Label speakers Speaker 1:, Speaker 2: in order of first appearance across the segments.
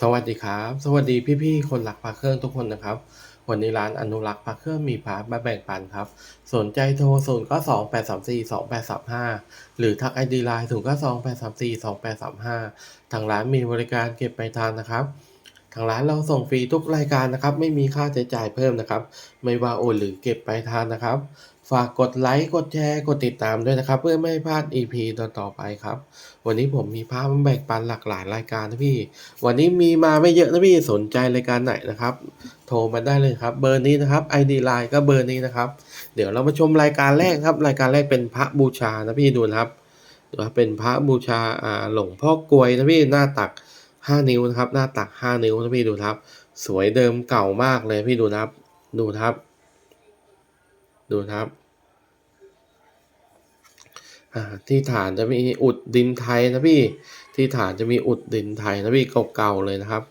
Speaker 1: สวัสดีครับ สวัสดีพี่ๆคนรักพระเครื่องทุกคนนะครับ วันนี้ร้านอนุรักษ์พระเครื่องมีพระมาแบ่งปันครับ สนใจโทรศูนย์ก็สองแปดสามสี่สองแปดสามห้าหรือทักไอดีไลน์ศูนย์ก็สองแปดสามสี่สองแปดสามห้าทางร้านมีบริการเก็บไปทางนะครับทางร้านเราส่งฟรีทุกรายการนะครับ ไม่มีค่าใช้จ่ายเพิ่มนะครับ ไม่ว่าโอนหรือเก็บไปทางนะครับ ฝากกดไลค์ กดแชร์ กดติดตามด้วยนะครับ เพื่อไม่ให้พลาด EP ตอนต่อไปครับ วันนี้ผมมีภาพมาแบ่งปันหลากหลายรายการนะพี่ วันนี้มีมาไม่เยอะนะพี่สนใจรายการไหนนะครับ โทรมาได้เลยครับ เบอร์นี้นะครับ ID Line ก็เบอร์นี้นะครับ เดี๋ยวเรามาชมรายการแรกครับ รายการแรกเป็นพระบูชานะพี่ดูนะครับเป็นพระบูชาอ่าหลวงพ่อกลวยนะพี่หน้าตัก 5 นิ้วนะครับ หน้าตัก 5 นิ้วนะพี่ดูครับ สวยเดิมเก่ามากเลยพี่ดูนะครับ ดูครับ ดูครับ ที่ฐานจะมีอุดดินไทยนะพี่ ที่ฐานจะมีอุดดินไทยนะพี่เก่าๆเลยนะครับ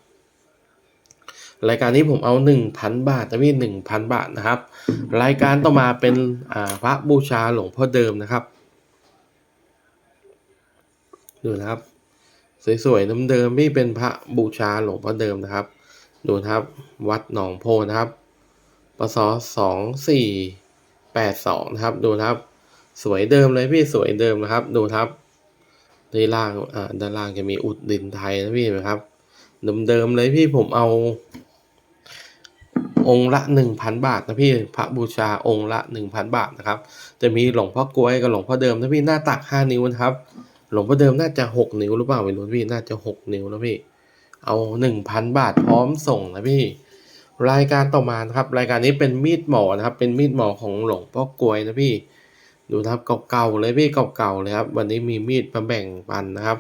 Speaker 1: รายการนี้ผมเอาหนึ่งพันบาทนะพี่หนึ่งพันบาทนะครับ รายการต่อมาเป็นพระบูชาหลวงพ่อเดิมนะครับ ดูนะครับ สวยๆเดิมๆพี่เป็นพระบูชาหลวงพ่อเดิมนะครับ ดูนะครับวัดหนองโพนะครับปศสองสี่แปดสองนะครับดูนะครับ สวยเดิมเลยพี่สวยเดิมนะครับ ดูครับด้านล่างอ่าด้านล่างจะมีอุดดินไทยนะพี่เห็นไหมครับ เดิมๆเลยพี่ผมเอา องค์ละหนึ่งพันบาทนะพี่พระบูชาองค์ละหนึ่งพันบาทนะครับ จะมีหลวงพ่อกล้วยกับหลวงพ่อเดิมนะพี่หน้าตักห้านิ้วนะครับ หลวงพ่อเดิมน่าจะหกนิ้วหรือเปล่าไม่รู้พี่น่าจะหกนิ้วนะพี่ เอาหนึ่งพันบาทพร้อมส่งนะพี่ รายการต่อมานะครับ รายการนี้เป็นมีดหมอนะครับ เป็นมีดหมอของหลวงพ่อกล้วยนะพี่ ดูนะครับเก่าๆเลยพี่เก่าๆเลยครับ วันนี้มีมีดมาแบ่งปันนะครับ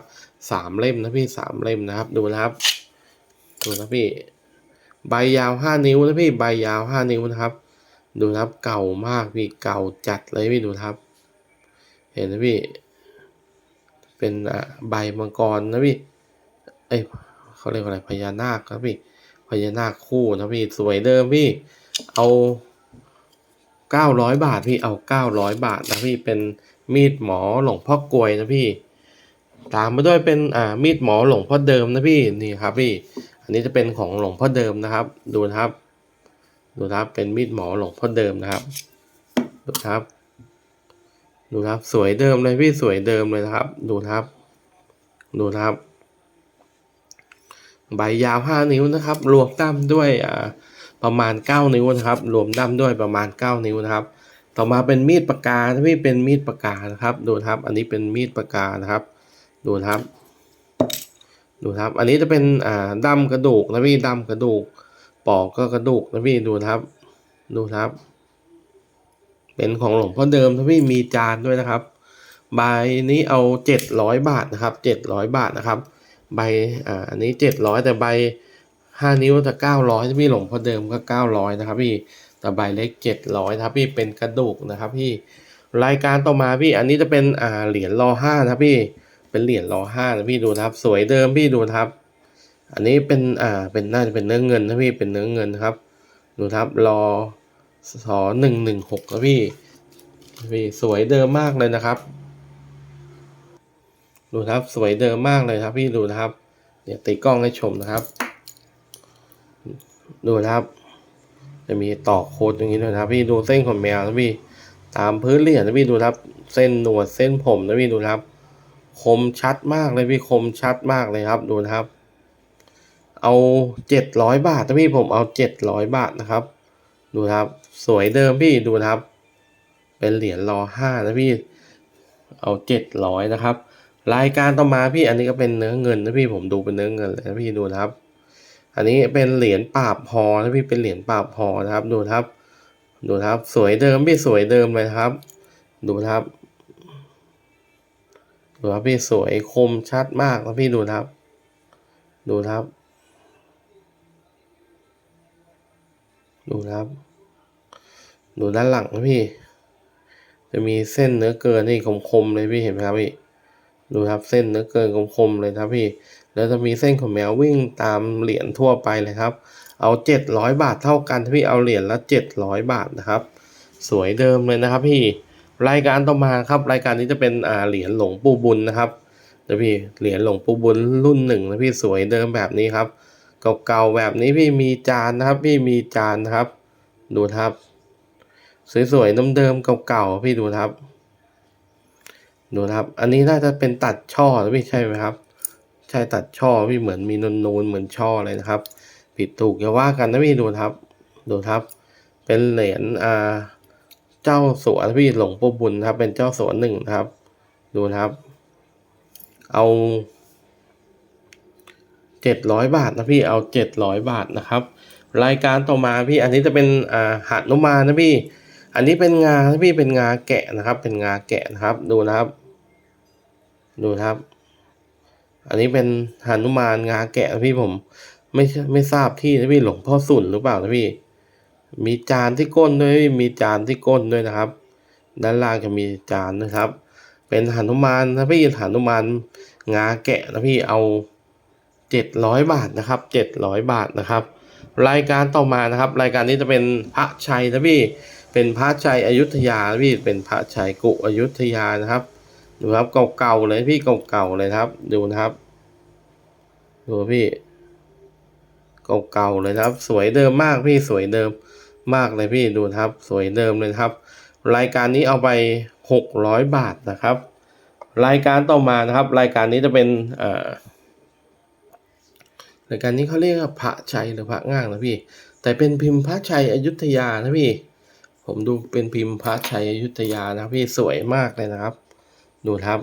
Speaker 1: สามเล่มนะพี่สามเล่มนะครับ ดูนะครับดูนะพี่ใบยาวห้านิ้วนะพี่ใบยาวห้านิ้วนะครับ ดูนะครับเก่ามากพี่เก่าจัดเลยพี่ดูนะครับ เห็นนะพี่ เป็นใบมังกรนะพี่เอ้ยเขาเรียกว่าอะไรพญานาคครับพี่พญานาคคู่นะพี่สวยเดิมพี่ เอา เก้าร้อยบาทพี่เอาเก้าร้อยบาทนะพี่เป็นมีดหมอหลวงพ่อกลวยนะพี่ ตามมาด้วยเป็นอ่ามีดหมอหลวงพ่อเดิมนะพี่นี่ครับพี่ อันนี้จะเป็นของหลวงพ่อเดิมนะครับ ดูนะครับ ดูนะครับเป็นมีดหมอหลวงพ่อเดิมนะครับ ดูครับ ดูครับสวยเดิมเลยพี่สวยเดิมเลยนะครับ ดูครับ ดูครับ ใบยาวห้านิ้วนะครับ รวมด้มด้วยอ่า ประมาณเก้านิ้วนะครับ รวมด้ามด้วยประมาณเก้านิ้วนะครับ ต่อมาเป็นมีดปากกาที่เป็นมีดปากกานะครับดูครับ อันนี้เป็นมีดปากกานะครับ ดูครับ ดูครับ อันนี้จะเป็นอ่าด้ามกระดูกนะพี่ด้ามกระดูก ปอกก็กระดูกนะพี่ดูครับ ดูครับ เป็นของหลวงพ่อเดิมนะพี่มีจานด้วยนะครับ ใบนี้เอาเจ็ดร้อยบาทนะครับเจ็ดร้อยบาทนะครับ ใบอ่าอันนี้เจ็ดร้อยแต่ใบ ห้านิ้วจะเก้าร้อยพี่หลงพอเดิมก็เก้าร้อยนะครับพี่แต่ใบเล็กเจ็ดร้อยครับพี่เป็นกระดูกนะครับพี่รายการต่อมาพี่อันนี้จะเป็นอ่าเหรียญรอห้านะครับพี่เป็นเหรียญรอห้านะพี่ดูครับ สวยเดิมพี่ดูครับ อันนี้เป็นอ่าเป็นน่าจะเป็นเนื้อเงินนะพี่เป็นเนื้อเงินนะครับดูครับรอสอหนึ่งหนึ่งหกนะพี่พี่สวยเดิมมากเลยนะครับ ดูครับสวยเดิมมากเลยครับ พี่ดูนะครับเดี๋ยวตีกล้องให้ชมนะครับ ดูนะครับ จะมีตอกโคดอย่างนี้ด้วยนะพี่ดูเส้นขนแมวนะพี่ตามพื้นเหรียญนะพี่ดูนะครับ เส้นหนวดเส้นผมนะพี่ดูนะครับ คมชัดมากเลยพี่คมชัดมากเลยครับดูนะครับ เอาเจ็ดร้อยบาทนะพี่ผมเอาเจ็ดร้อยบาทนะครับ ดูนะครับ สวยเดิมพี่ดูนะครับ เป็นเหรียญรอห้านะพี่ เอาเจ็ดร้อยนะครับ รายการต่อมาพี่อันนี้ก็เป็นเนื้อเงินนะพี่ผมดูเป็นเนื้อเงินเลยนะพี่ดูนะครับ อันนี้เป็นเหรียญปราบพอนะพี่เป็นเหรียญปราบพอนะครับดูครับ ดูครับ สวยเดิมพี่สวยเดิมเลยครับ ดูครับดูครับพี่สวยคมชัดมากนะพี่ดูครับ ดูครับ ดูครับ ดูด้านหลังนะพี่ จะมีเส้นเนื้อเกินนี่คมๆเลยพี่เห็นไหมครับพี่ดูครับเส้นเนื้อเกินคมๆเลยครับพี่ แล้วจะมีเส้นของแมววิ่งตามเหรียญทั่วไปเลยครับ เอาเจ็ดร้อยบาทเท่ากันพี่เอาเหรียญละเจ็ดร้อยบาทนะครับ สวยเดิมเลยนะครับพี่รายการต่อมาครับ รายการนี้จะเป็นอ่าเหรียญหลวงปู่บุญนะครับนะพี่เหรียญหลวงปู่บุญรุ่นหนึ่งนะพี่สวยเดิมแบบนี้ครับเก่าๆแบบนี้พี่มีจานนะครับ พี่มีจานนะครับ ดูครับ สวยๆเดิมๆเก่าๆพี่ดูครับ ดูครับ อันนี้น่าจะเป็นตัดช่อนะพี่ใช่ไหมครับ ใช่ตัดช่อพี่เหมือนมีนูนๆเหมือนช่อเลยนะครับ ผิดถูกอย่าว่ากันนะพี่ดูครับ ดูครับ เป็นเหรียญอ่าเจ้าสัวนพี่หลวงปู่บุญนะครับ เป็นเจ้าสัวหนึ่งนะครับ ดูครับ เอาเจ็ดร้อยบาทนะพี่เอาเจ็ดร้อยบาทนะครับ รายการต่อมาพี่อันนี้จะเป็นอ่าหันุมานะพี่ อันนี้เป็นงานะพี่เป็นงาแกะนะครับ เป็นงาแกะนะครับ ดูนะครับ ดูนะครับ อันนี้เป็นหนุมานงาแกะนะพี่ผม ไม่ไม่ทราบที่นะพี่หลวงพ่อสุนหรือเปล่านะพี่ มีจานที่ก้นด้วยมีจานที่ก้นด้วยนะครับ ด้านล่างจะมีจานนะครับ เป็นหนุมานนะพี่หนุมานงาแกะนะพี่เอาเจ็ดร้อยบาทนะครับเจ็ดร้อยบาทนะครับ รายการต่อมานะครับ รายการนี้จะเป็นพระชัยนะพี่เป็นพระชัยอยุธยานะพี่เป็นพระชัยกุอยุธยานะครับ ดูครับเก่าๆเลยพี่เก่าๆเลยครับ ดูนะครับ ดูพี่เก่าๆเลยครับ สวยเดิมมากพี่สวยเดิมมากเลยพี่ดูครับ สวยเดิมเลยครับ รายการนี้เอาไปหกร้อยบาทนะครับ รายการต่อมานะครับ รายการนี้จะเป็นอ่อรายการนี้เขาเรียกว่าพระชัยหรือพระง่างนะพี่ แต่เป็นพิมพ์พระชัยอยุธยานะพี่ ผมดูเป็นพิมพ์พระชัยอยุธยานะพี่สวยมากเลยนะครับ ดูครับ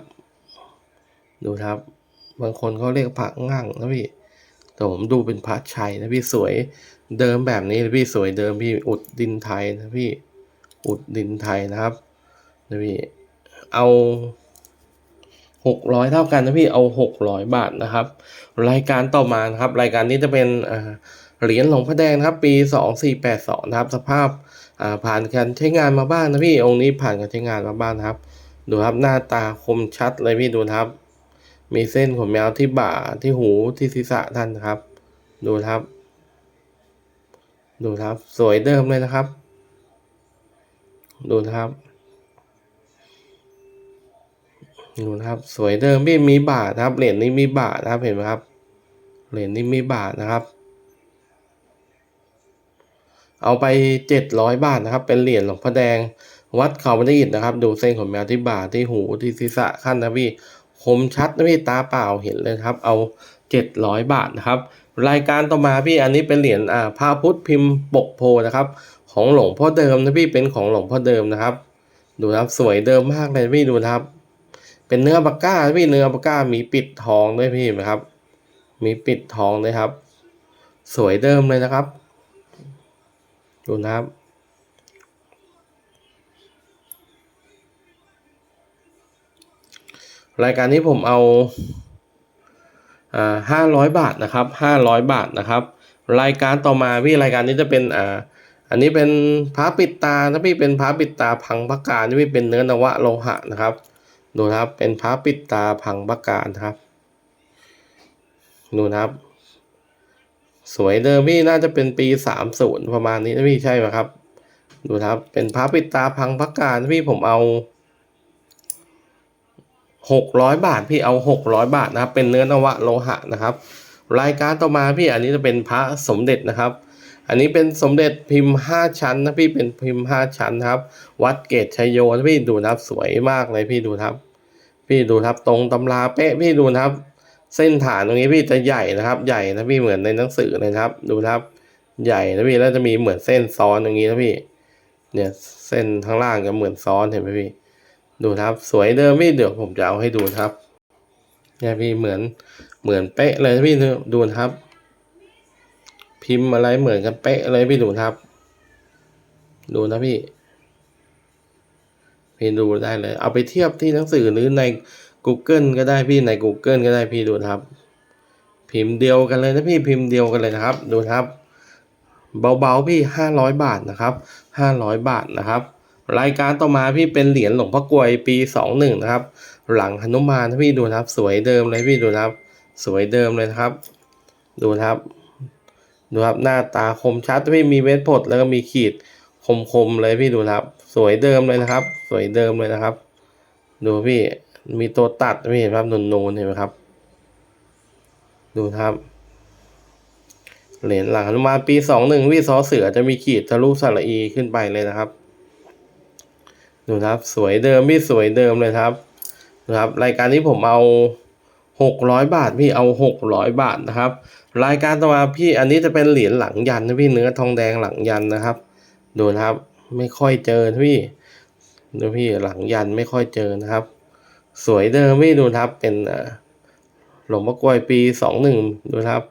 Speaker 1: ดูครับ บางคนเขาเรียกพระง่างนะพี่ แต่ผมดูเป็นพระชัยนะพี่สวยเดิมแบบนี้นะพี่สวยเดิมพี่อุดดินไทยนะพี่ อุดดินไทยนะครับนะพี่ เอาหกร้อยเท่ากันนะพี่เอาหกร้อยบาทนะครับ รายการต่อมานะครับ รายการนี้จะเป็นเหรียญหลวงพ่อแดงนะครับ ปีสองสี่แปดสองนะครับ สภาพผ่านการใช้งานมาบ้างนะพี่องค์นี้ผ่านการใช้งานมาบ้างนะครับ ดูครับหน้าตาคมชัดเลยพี่ดูครับ มีเส้นขนยาวที่บ่าที่หูที่ศีรษะท่านครับ ดูครับ ดูครับ สวยเดิมเลยนะครับ ดูครับ ดูครับ สวยเดิมพี่มีบาทนะครับ เหรียญนี้มีบาทนะครับเห็นไหมครับ เหรียญนี้มีบาทนะครับ เอาไปเจ็ดร้อยบาทนะครับ เป็นเหรียญหลวงพ่อแดง วัดเขาบันไดอิฐนะครับ ดูเส้นขนแมวที่บ่าที่หูที่ศีรษะขั้นนะพี่คมชัดนะพี่ตาเปล่าเห็นเลยครับ เอาเจ็ดร้อยบาทนะครับ รายการต่อมาพี่อันนี้เป็นเหรียญอ่าพระพุทธพิมพ์ปกโพนะครับ ของหลวงพ่อเดิมนะพี่เป็นของหลวงพ่อเดิมนะครับ ดูนะครับสวยเดิมมากเลยพี่ดูนะครับ เป็นเนื้อปากก้าพี่เนื้อปากก้ามีปิดทองด้วยพี่นไหมครับ มีปิดทองด้วยครับ สวยเดิมเลยนะครับ ดูนะครับ รายการนี้ผมเอาห้าร้อยบาทนะครับห้าร้อยบาทนะครับ รายการต่อมาพี่รายการนี้จะเป็นอ่าอันนี้เป็นพระปิดตานะพี่เป็นพระปิดตาพังพระการนี่พี่เป็นเนื้อนวะโลหะนะครับ ดูนะครับเป็นพระปิดตาพังพระการนะครับ ดูนะครับ สวยเดิมพี่น่าจะเป็นปีสามศูนย์ประมาณนี้นะพี่ใช่ไหมครับ ดูนะครับเป็นพระปิดตาพังพระการนะพี่ผมเอา หกร้อยบาทพี่เอาหกร้อยบาทนะครับ เป็นเนื้อนวะโลหะนะครับ รายการต่อมาพี่อันนี้จะเป็นพระสมเด็จนะครับ อันนี้เป็นสมเด็จพิมพ์ห้าชั้นนะพี่เป็นพิมพ์ห้าชั้นนะครับ วัดเกตชัยโยนะพี่ดูนะครับสวยมากเลยพี่ดูนะครับ พี่ดูนะครับตรงตำราเป๊ะพี่ดูนะครับ เส้นฐานตรงนี้พี่จะใหญ่นะครับ ใหญ่นะพี่เหมือนในหนังสือเลยนะครับ ดูนะครับใหญ่นะพี่แล้วจะมีเหมือนเส้นซ้อนอย่างนี้นะพี่ เนี่ยเส้นข้างล่างจะเหมือนซ้อนเห็นไหมพี่ ดูครับ สวยเดิมพี่เดี๋ยวผมจะเอาให้ดูครับเนี่ยพี่เหมือนเหมือนเป๊ะเลยพี่ดูครับ พิมพ์อะไรเหมือนกันเป๊ะเลยพี่ดูครับ ดูนะพี่พี่ดูได้เลย เอาไปเทียบที่หนังสือหรือใน Google ก็ได้พี่ใน Google ก็ได้พี่ดูครับ พิมพ์เดียวกันเลยนะพี่พิมพ์เดียวกันเลยนะครับ ดูครับ เบาๆพี่ห้าร้อยบาทนะครับห้าร้อยบาทนะครับ รายการต่อมาพี่เป็นเหรียญหลวงพ่อกลวยปีสองหนึ่งนะครับ หลังหนุมานนพี่ดูนะครับ สวยเดิมเลยพี่ดูนะครับ สวยเดิมเลยนะครับ ดูนะครับ ดูครับหน้าตาคมชัดพี่มีเม็ดผดแล้วก็มีขีดคมๆเลยพี่ดูนะครับ สวยเดิมเลยนะครับ สวยเดิมเลยนะครับ ดูพี่มีตัวตัดพี่เห็นครับนูนๆเห็นไหมครับ ดูครับเหรียญหลังอนุมานปีสองหนึ่งพี่ซอเสือจะมีขีดทะลุสระอีขึ้นไปเลยนะครับ ดูครับสวยเดิมพี่สวยเดิมเลยครับนะครับ รายการนี้ผมเอาหกร้อยบาทพี่เอาหกร้อยบาทนะครับ รายการต่อมาพี่อันนี้จะเป็นเหรียญหลังยันนะพี่เนื้อทองแดงหลังยันนะครับ ดูนะครับไม่ค่อยเจอพี่ดูพี่หลังยันไม่ค่อยเจอนะครับ สวยเดิมพี่ดูครับเป็นหลวงพ่อกล้วยปีสองหนึ่งดูครับ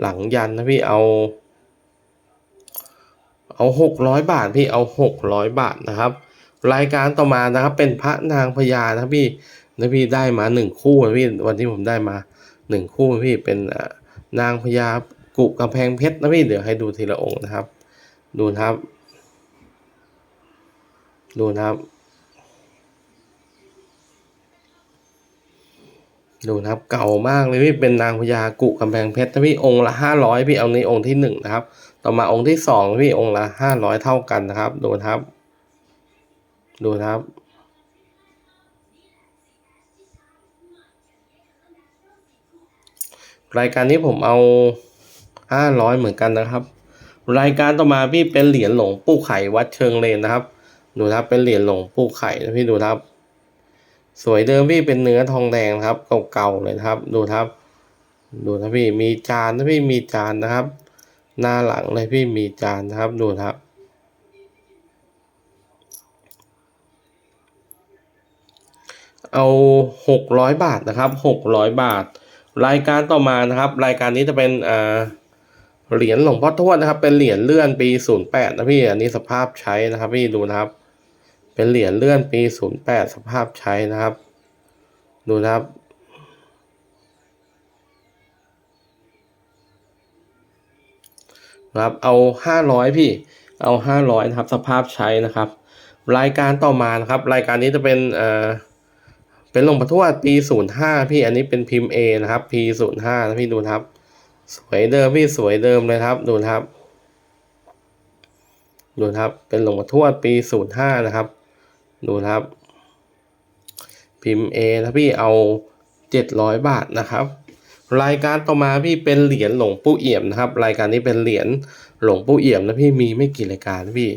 Speaker 1: หลังยันนะพี่เอา เอาหกร้อยบาทพี่เอาหกร้อยบาทนะครับ รายการต่อมานะครับ เป็นพระนางพญานะพี่นะพี่ได้มาหนึ่งคู่นะพี่วันที่ผมได้มาหนึ่งคู่นะพี่เป็นนางพญากุกำแพงเพชรนะพี่เดี๋ยวให้ดูทีละองค์นะครับ ดูนะครับ ดูนะครับ ดูนะครับเก่ามากเลยพี่เป็นนางพญากุกำแพงเพชรนะพี่องค์ละห้าร้อยพี่เอาในองค์ที่หนึ่งนะครับ ต่อมาองค์ที่สองพี่องค์ละห้าร้อยเท่ากันนะครับ ดูนะครับ ดูนะครับ รายการนี้ผมเอาห้าร้อยเหมือนกันนะครับ รายการต่อมาพี่เป็นเหรียญหลงปูไข่วัดเชิงเลนนะครับ ดูนะครับเป็นเหรียญหลงปูไข่นะพี่ดูนะครับ สวยเดิมพี่เป็นเนื้อทองแดงนะครับ เก่าๆเลยครับ ดูครับ ดูนะพี่มีจานนะพี่มีจานนะครับ หน้าหลังเลยพี่มีจานนะครับ ดูครับ เอาหกร้อยบาทนะครับหกร้อยบาท รายการต่อมานะครับ รายการนี้จะเป็นอ่าเหรียญหลวงพ่อทวดนะครับ เป็นเหรียญเลื่อนปีศูนย์แปดนะพี่อันนี้สภาพใช้นะครับพี่ดูนะครับ เป็นเหรียญเลื่อนปีศูนย์แปดสภาพใช้นะครับ ดูนะครับนะครับเอาห้าร้อยพี่ เอาห้าร้อยนะครับ สภาพใช้นะครับ รายการต่อมานะครับ รายการนี้จะเป็นเอ่อ เป็นหลวงพ่อทวดปีศูนย์ห้าพี่อันนี้เป็นพิมพ์ A นะครับ P ศูนย์ห้านะพี่ดูนะครับ สวยเดิมพี่สวยเดิมเลยครับ ดูนะครับ ดูนะครับ เป็นหลวงพ่อทวดปีศูนย์ห้านะครับ ดูนะครับ พิมพ์ A นะพี่เอาเจ็ดร้อยบาทนะครับ รายการต่อมาพี่เป็นเหรียญหลวงปู่เอี่ยมนะครับ รายการนี้เป็นเหรียญหลวงปู่เอี่ยมนะพี่มีไม่กี่รายการนะพี่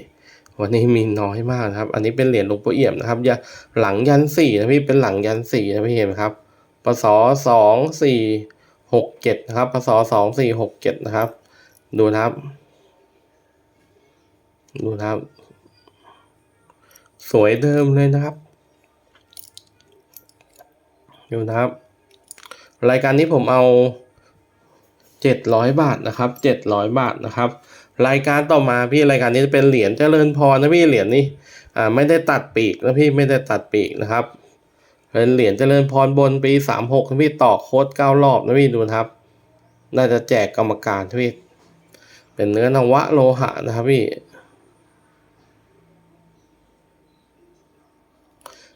Speaker 1: วันนี้มีน้อยมากนะครับ อันนี้เป็นเหรียญหลวงปู่เอี่ยมนะครับยาหลังยันสี่นะพี่เป็นหลังยันสี่นะพี่เห็นไหมครับปศสองสี่หกเจ็ดนะครับปศสองสี่หกเจ็ดนะครับ ดูนะครับ ดูนะครับ สวยเดิมเลยนะครับ ดูนะครับ รายการนี้ผมเอาเจ็ดร้อยบาทนะครับเจ็ดร้อยบาทนะครับ รายการต่อมาพี่รายการนี้จะเป็นเหรียญเจริญพรนะพี่เหรียญนี้อ่าไม่ได้ตัดปีกนะพี่ไม่ได้ตัดปีกนะครับเป็นเหรียญเจริญพรบนปีสามหกนะพี่ต่อโค้ดเก้ารอบนะพี่ดูนะครับ น่าจะแจกกรรมการนะพี่เป็นเนื้อนวะโลหะนะครับพี่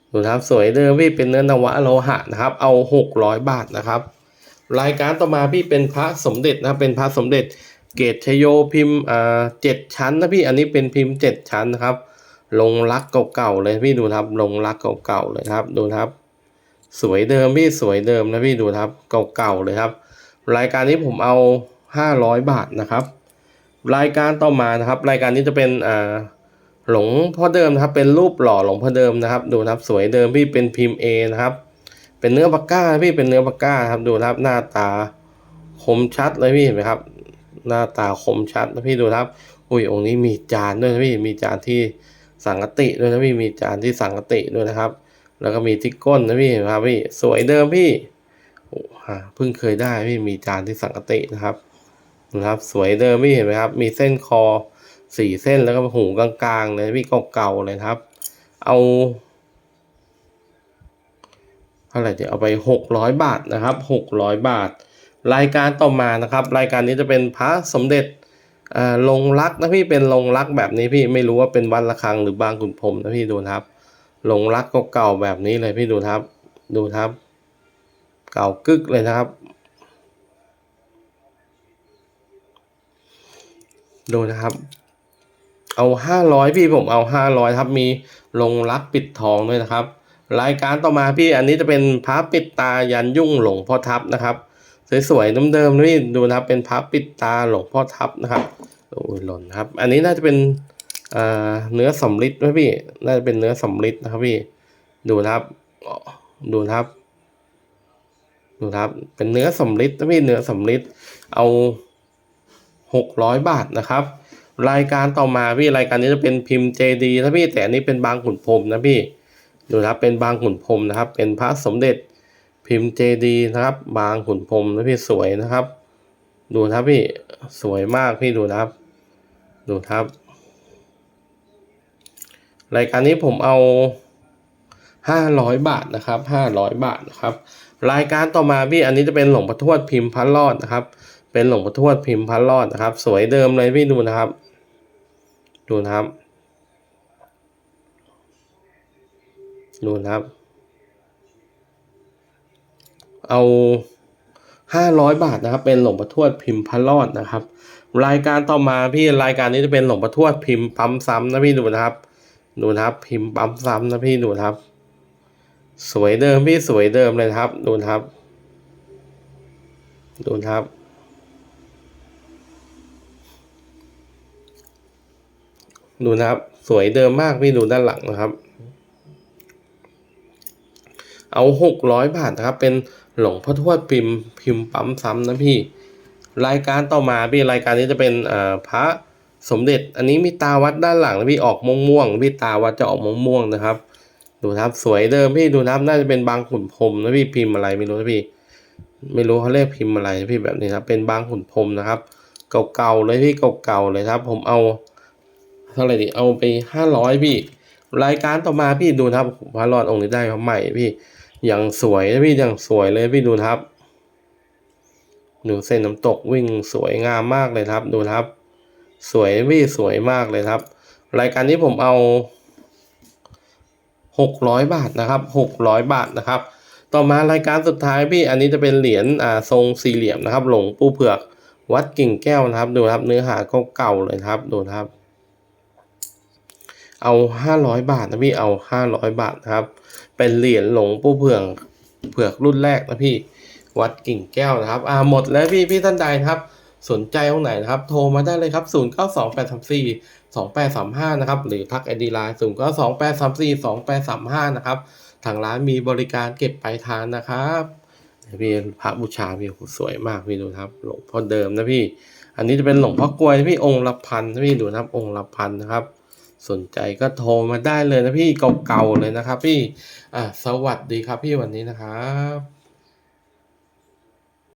Speaker 1: ดูนะครับสวยเดิมพี่เป็นเนื้อนวะโลหะนะครับ เอาหกร้อยบาทนะครับ รายการต่อมาพี่เป็นพระสมเด็จนะครับเป็นพระสมเด็จ เกตชโยพิมพ์อ่าเจ็ดชั้นนะพี่อันนี้เป็นพิมพ์เจ็ดชั้นนะครับ ลงรักเก่าๆเลยพี่ดูครับลงรักเก่าๆเลยครับดูครับ สวยเดิมพี่สวยเดิมนะพี่ดูครับเก่าๆเลยครับ รายการนี้ผมเอาห้าร้อยบาทนะครับ รายการต่อมานะครับ รายการนี้จะเป็นอ่าหลวงพ่อเดิมนะครับ เป็นรูปหล่อหลวงพ่อเดิมนะครับ ดูครับสวยเดิมพี่เป็นพิมพ์ A นะครับ เป็นเนื้อปากก้าพี่เป็นเนื้อปากก้าครับดูครับหน้าตาคมชัดเลยพี่เห็นไหมครับ หน้าตาคมชัดนะพี่ดูนะครับ อุ้ยองค์นี้มีจานด้วยนะพี่มีจานที่สังกติด้วยนะพี่มีจานที่สังกติด้วยนะครับ แล้วก็มีที่ก้นนะพี่นไหมครับพี่สวยเดิมพี่โอ้ฮะเพิ่งเคยได้พี่มีจานที่สังกตินะครับนะครับ สวยเดิมพี่เห็นไหมครับ มีเส้นคอสี่เส้นแล้วก็หูกลางๆเลยพี่เก่าๆเลยครับ เอาเท่าไหร่เดี๋ยวเอาไปหกร้อยบาทนะครับหกร้อยบาท รายการต่อมานะครับ รายการนี้จะเป็นพระสมเด็จลงรักนะพี่เป็นลงรักแบบนี้พี่ไม่รู้ว่าเป็นวัดระฆังหรือบางขุนพรมนะพี่ดูครับลงรักเก่าแบบนี้เลยพี่ดูครับ ดูครับ เก่ากึกเลยนะครับ ดูนะครับ เอาห้าร้อยพี่ผมเอาห้าร้อยครับมีลงรักปิดทองด้วยนะครับ รายการต่อมาพี่อันนี้จะเป็นพระปิดตายันยุ่งหลวงพ่อทับนะครับ สวยๆเดิมๆนะพี่ดูนะครับเป็นพระปิดตาหลวงพ่อทับนะครับโอ้ยหล่นครับ อันนี้น่าจะเป็นเนื้อสำริดนะพี่ น่าจะเป็นเนื้อสำริดนะครับพี่ ดูนะครับ ดูนะครับ ดูนะครับ เป็นเนื้อสำริดนะพี่ เนื้อสำริดเอาหกร้อยบาทนะครับ รายการต่อมาพี่ รายการนี้จะเป็นพิมพ์เจดีนะพี่ แต่อันนี้เป็นบางขุนพรมนะพี่ ดูนะครับ เป็นบางขุนพรมนะครับ เป็นพระสมเด็จ พิมพ์เจดีนะครับ บางขุนพรมนะพี่สวยนะครับ ดูนะครับพี่สวยมากพี่ดูนะครับ ดูนะครับ รายการนี้ผมเอาห้าร้อยบาทนะครับห้าร้อยบาทนะครับ รายการต่อมาพี่อันนี้จะเป็นหลวงพ่อทวดพิมพ์พระรอดนะครับ เป็นหลวงพ่อทวดพิมพ์พระรอดนะครับ สวยเดิมเลยพี่ดูนะครับ ดูนะครับ ดูนะครับ เอาห้าร้อยบาทนะครับ เป็นหลวงพ่อทวดพิมพ์พระรอดนะครับ รายการต่อมาพี่รายการนี้จะเป็นหลวงพ่อทวดพิมพ์ปั๊มซ้ำนะพี่ดูนะครับ ดูนะครับพิมพ์ปั๊มซ้ำนะพี่ดูนะครับ สวยเดิมพี่สวยเดิมเลยครับ ดูนะครับ ดูนะครับดูนะครับ สวยเดิมมากพี่ดูด้านหลังนะครับ เอาหกร้อยบาทนะครับ เป็นหลวงพ่อทวดพิมพ์พิมพ์ปั๊มซ้ำนะพี่ รายการต่อมาพี่รายการนี้จะเป็นพระสมเด็จ อันนี้มีตาวัดด้านหลังนะพี่ออกม่วงม่วงพี่ตาวัดจะออกม่วงม่วงนะครับ ดูนะครับสวยเดิมพี่ดูนะครับน่าจะเป็นบางขุนพรมนะพี่พิมพ์อะไรไม่รู้นะพี่ ไม่รู้เขาเรียกพิมพ์อะไรนะพี่แบบนี้ครับเป็นบางขุนพรมนะครับ เก่าๆเลยพี่เก่าๆเลยครับ ผมเอาเท่าไหร่ดีเอาไปห้าร้อยพี่ รายการต่อมาพี่ดูนะครับพระรอดองค์นี้ได้พระใหม่พี่ อย่างสวยนะพี่อย่างสวยเลยพี่ดูครับ ดูเส้นน้ำตกวิ่งสวยงามมากเลยครับ ดูครับ สวยพี่สวยมากเลยครับ รายการนี้ผมเอาหกร้อยบาทนะครับหกร้อยบาทนะครับ ต่อมารายการสุดท้ายพี่อันนี้จะเป็นเหรียญอ่าทรงสี่เหลี่ยมนะครับ หลงปูเผือกวัดกิ่งแก้วนะครับ ดูครับ เนื้อหาเก่าๆเลยครับ ดูครับ เอาห้าร้อยบาทนะพี่เอาห้าร้อยบาทนะครับ เป็นเหรียญหลงปูเผือกเผือกรุ่นแรกนะพี่ วัดกิ่งแก้วนะครับ อ่าหมดแล้วพี่พี่ท่านใดนะครับ สนใจตรงไหนนะครับ โทรมาได้เลยครับ 0 9 2 8 3 4 2 8 3 5 นะครับ หรือทักไอดีไลน์0 9 2 8 3 4 2 8 3 5 นะครับ ทางร้านมีบริการเก็บปลายทางนะครับพี่พระบูชาพี่โหสวยมากพี่ดูครับ หลวงพ่อเดิมนะพี่ อันนี้จะเป็นหลวงพ่อกลวยพี่องค์ละพันพี่ดูนะครับองค์ละพันนะครับ สนใจก็โทรมาได้เลยนะพี่เก่าๆเลยนะครับพี่อ่าสวัสดีครับพี่วันนี้นะครับ